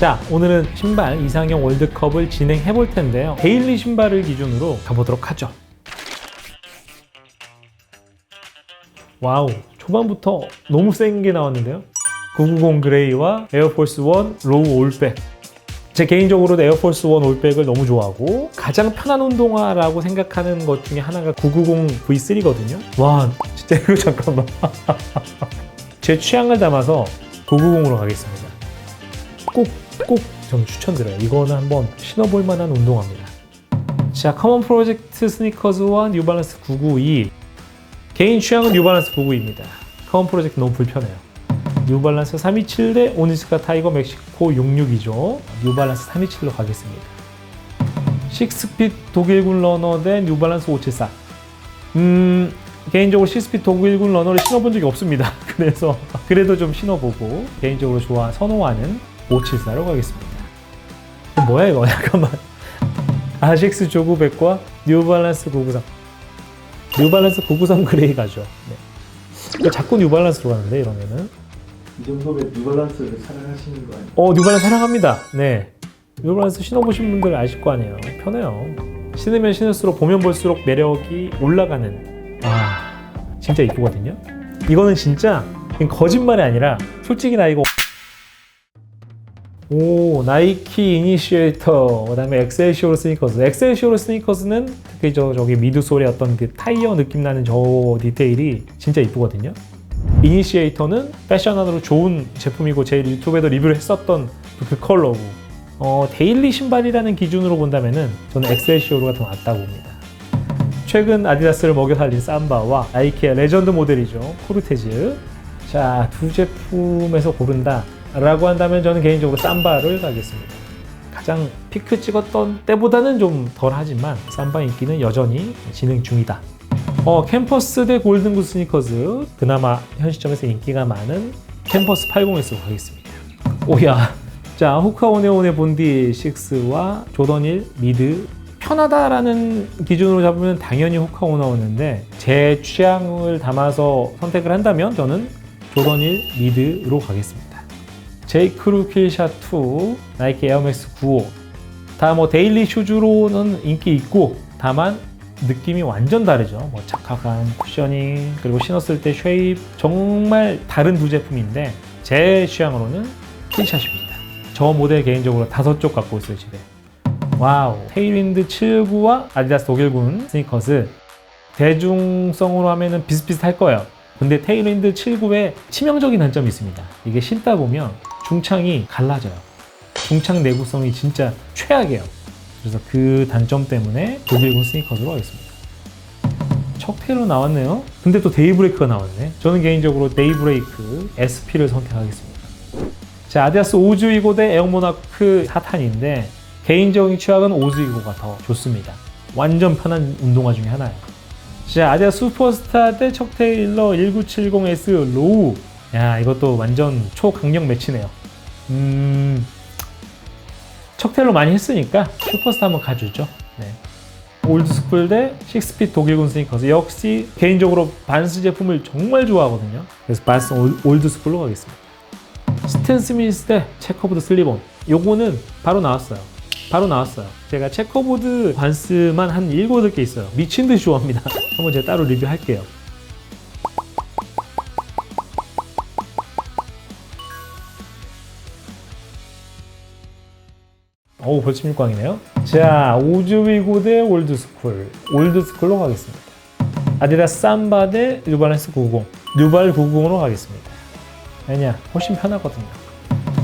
자, 오늘은 신발 이상형 월드컵을 진행해 볼 텐데요. 데일리 신발을 기준으로 가보도록 하죠. 와우, 초반부터 너무 센 게 나왔는데요. 990 그레이와 에어포스 1 로우 올백. 제 개인적으로도 에어포스 1 올백을 너무 좋아하고 가장 편한 운동화라고 생각하는 것 중에 하나가 990 V3거든요. 와, 진짜 이거 잠깐만. 제 취향을 담아서 990으로 가겠습니다. 꼭, 꼭좀 추천드려요. 이거는 한번 신어볼 만한 운동화입니다. 자, 커먼 프로젝트 스니커즈와 뉴발란스 992. 개인 취향은 뉴발란스 992입니다. 커먼 프로젝트 너무 불편해요. 뉴발란스 327 대 오니스카 타이거 멕시코 66이죠. 뉴발란스 327로 가겠습니다. 식스핏 독일군 러너 대 뉴발란스 574. 음, 개인적으로 식스핏 독일군 러너를 신어본 적이 없습니다. 그래서 그래도 좀 신어보고 개인적으로 좋아 선호하는 574로 가겠습니다. 뭐야 이거 잠깐만. 아식스 조구백과 뉴발란스 993. 뉴발란스 993 그레이 가죠. 네. 이거 자꾸 뉴발란스로 가는데 이러면은. 이 정도면 뉴발란스를 사랑하시는 거 아니에요? 어, 뉴발란스 사랑합니다. 네. 뉴발란스 신어보신 분들 아실 거 아니에요. 편해요. 신으면 신을수록 보면 볼수록 매력이 올라가는. 아, 진짜 이쁘거든요. 이거는 진짜 거짓말이 아니라 솔직히 나 이거 오 나이키 이니시에이터 그다음에 엑셀시오로 스니커스. 엑셀시오로 스니커스는 특히 저 저기 미드솔의 어떤 그 타이어 느낌 나는 저 디테일이 진짜 이쁘거든요. 이니시에이터는 패션으로 좋은 제품이고 제 유튜브에도 리뷰를 했었던 그 컬러고. 어, 데일리 신발이라는 기준으로 본다면은 저는 엑셀시오로가 더 낫다고 봅니다. 최근 아디다스를 먹여 살린 삼바와 나이키의 레전드 모델이죠. 코르테즈. 자 두 제품에서 고른다 라고 한다면 저는 개인적으로 삼바를 가겠습니다. 가장 피크 찍었던 때보다는 좀 덜 하지만 삼바 인기는 여전히 진행 중이다. 어, 캠퍼스 대 골든구 스니커즈. 그나마 현 시점에서 인기가 많은 캠퍼스 80S로 가겠습니다. 오야. 자 후카 오네온의 본디 6와 조던 1 미드 편하다라는 기준으로 잡으면 당연히 후카 오나오는데 제 취향을 담아서 선택을 한다면 저는 조던 1 미드로 가겠습니다 제이크루 킬샷 2 나이키 에어맥스 95 다 뭐 데일리 슈즈로는 인기 있고 다만 느낌이 완전 다르죠. 뭐 착화감, 쿠셔닝, 그리고 신었을 때 쉐입 정말 다른 두 제품인데 제 취향으로는 킬샷입니다. 저 모델 개인적으로 다섯 쪽 갖고 있어요 집에. 와우. 테일윈드 79와 아디다스 독일군 스니커스 대중성으로 하면은 비슷비슷할 거예요. 근데 테일윈드 79에 치명적인 단점이 있습니다. 이게 신다 보면 중창이 갈라져요. 중창 내구성이 진짜 최악이에요. 그래서 그 단점 때문에 독일군 스니커즈로 하겠습니다. 척테로 나왔네요. 근데 또 데이브레이크가 나왔네. 저는 개인적으로 데이브레이크 SP를 선택하겠습니다. 자, 아디다스 오즈이고 대 에어모나크 사탄인데 개인적인 취향은 오즈이고가 더 좋습니다. 완전 편한 운동화 중에 하나예요. 자, 아디다스 슈퍼스타 대 척테일러 1970S 로우. 야, 이것도 완전 초강력 매치네요. 음, 척테일러 많이 했으니까 슈퍼스타 한번 가주죠. 네. 올드스쿨 대 식스핏 독일군 스니커즈 역시 개인적으로 반스 제품을 정말 좋아하거든요. 그래서 반스 올- 올드스쿨로 가겠습니다. 스탠 스미스 대 체커보드 슬리본 요거는 바로 나왔어요. 바로 나왔어요. 제가 체커보드 반스만 한 7, 8개 있어요. 미친 듯이 좋아합니다. 한번 제가 따로 리뷰할게요. 어우 벌써 16광이네요. 자 오즈위고 대 올드스쿨 올드스쿨로 가겠습니다. 아디다스 삼바 대 뉴발란스 990 뉴발 990으로 가겠습니다. 왜냐 훨씬 편하거든요.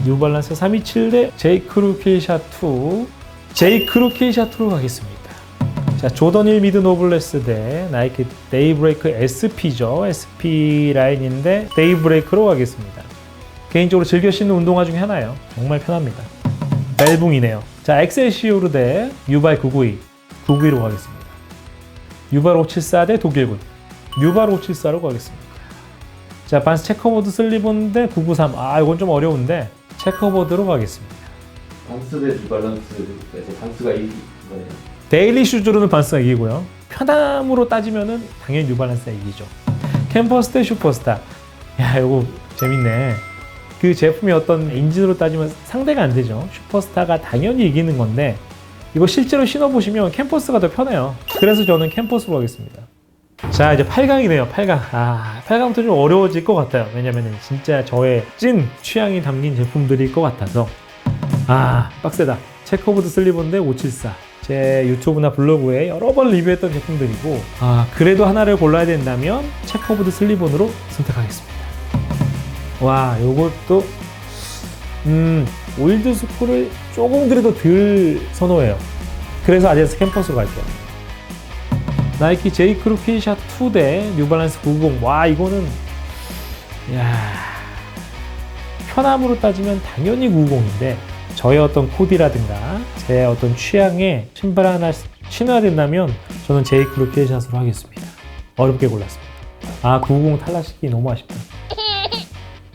뉴발란스 327 대 제이크루 킬샷 2 제이크루 킬샷 2로 가겠습니다. 자 조던 1 미드 노블레스 대 나이키 데이브레이크 SP죠. SP 라인인데 데이브레이크로 가겠습니다. 개인적으로 즐겨 신는 운동화 중에 하나예요. 정말 편합니다. 벨붕이네요. 자, 엑셀시오르 대 유발 992. 992로 가겠습니다. 유발 574 대 독일군. 유발 574로 가겠습니다. 자, 반스 체커보드 슬리본 대 993. 아, 이건 좀 어려운데 체커보드로 가겠습니다. 반스 대 뉴발란스에서 반스가 거예요. 데일리 슈즈로는 반스가 이기고요. 편함으로 따지면은 당연히 뉴발란스가 이기죠. 캠퍼스 대 슈퍼스타. 야, 이거 재밌네. 그 제품이 어떤 인진으로 따지면 상대가 안 되죠. 슈퍼스타가 당연히 이기는 건데 이거 실제로 신어보시면 캠퍼스가 더 편해요. 그래서 저는 캠퍼스로 하겠습니다. 자 이제 8강이네요 8강 아 8강부터 좀 어려워질 것 같아요 왜냐면은 진짜 저의 찐 취향이 담긴 제품들일 것 같아서 아 빡세다 체커보드 슬리버인데 574 제 유튜브나 블로그에 여러 번 리뷰했던 제품들이고 아 그래도 하나를 골라야 된다면 체커보드 슬리본으로 선택하겠습니다 와 요것도 음 올드 스쿨을 조금 그래도 덜 선호해요 그래서 아디다스 캠퍼스로 갈게요 나이키 제이크루 퀴샷 2대 뉴발란스 90. 와, 이거는, 야 편함으로 따지면 당연히 90인데, 저의 어떤 코디라든가, 제 어떤 취향에 신발 하나 신어야 된다면, 저는 제이크루 퀴샷으로 하겠습니다. 어렵게 골랐습니다. 아, 90 탈락시키 너무 아쉽다.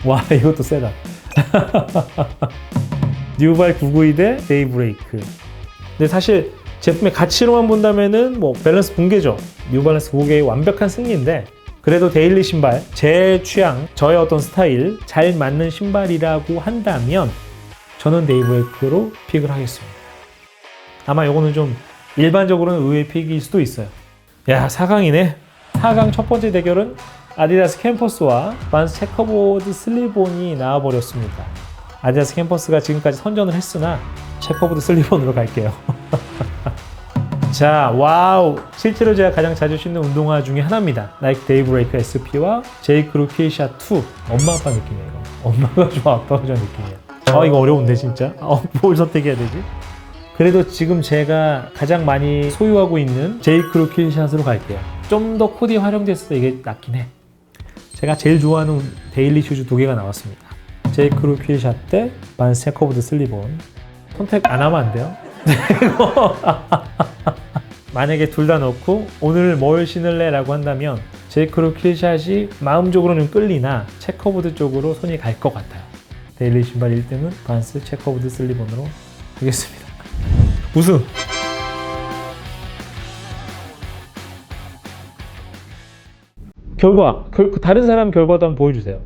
와, 이것도 세다. 뉴발 992대 데이브레이크. 근데 사실 제품의 가치로만 본다면은 뭐 밸런스 붕괴죠. 뉴발란스 5개의 완벽한 승리인데 그래도 데일리 신발, 제 취향, 저의 어떤 스타일 잘 맞는 신발이라고 한다면 저는 데이브레이크로 픽을 하겠습니다. 아마 요거는 좀 일반적으로는 의외의 픽일 수도 있어요. 야, 4강이네. 4강 첫 번째 대결은 아디다스 캠퍼스와 반스 체커보드 슬리본이 나와버렸습니다. 아디다스 캠퍼스가 지금까지 선전을 했으나 체커보드 슬리본으로 갈게요. 자, 와우. 실제로 제가 가장 자주 신는 운동화 중에 하나입니다. 나이키 데이브레이크 SP와 제이크루 퀴샷 2. 엄마 아빠 느낌이에요, 이거. 엄마가 좋아, 아빠가 좋아 느낌이에요. 아, 이거 어려운데, 진짜. 어, 뭘 선택해야 되지? 그래도 지금 제가 가장 많이 소유하고 있는 제이크루 퀴샷으로 갈게요. 좀 더 코디 활용됐을 때 이게 낫긴 해. 제가 제일 좋아하는 데일리 슈즈 두 개가 나왔습니다. 제이크루 대 반스 체커보드 슬리본. 선택 안 하면 안 돼요? 만약에 둘 다 넣고 오늘 뭘 신을래? 라고 한다면 제이크루 퀴샷이 마음적으로는 끌리나 체커보드 쪽으로 손이 갈 것 같아요. 데일리 신발 1등은 반스 체커보드 슬리본으로 하겠습니다. 우승! 결과, 결, 다른 사람 결과도 한번 보여주세요.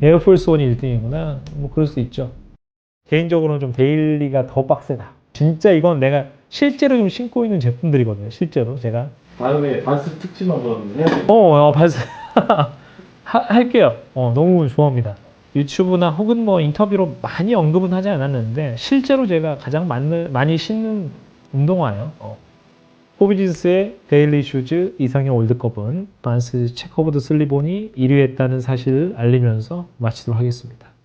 에어폴스 1이 1등이구나. 뭐 그럴 수 있죠. 개인적으로는 좀 데일리가 더 빡세다. 진짜 이건 내가 실제로 좀 신고 있는 제품들이거든요. 실제로 제가. 다음에 반스 특집 한번 해야 돼. 어, 어 봤어. 하- 할게요. 어, 너무 좋아합니다. 유튜브나 혹은 뭐 인터뷰로 많이 언급은 하지 않았는데 실제로 제가 가장 많이, 많이 신는 운동화예요. 어. 호비진스의 데일리 슈즈 이상형 월드컵은 반스 체커보드 슬리본이 1위 했다는 사실을 알리면서 마치도록 하겠습니다.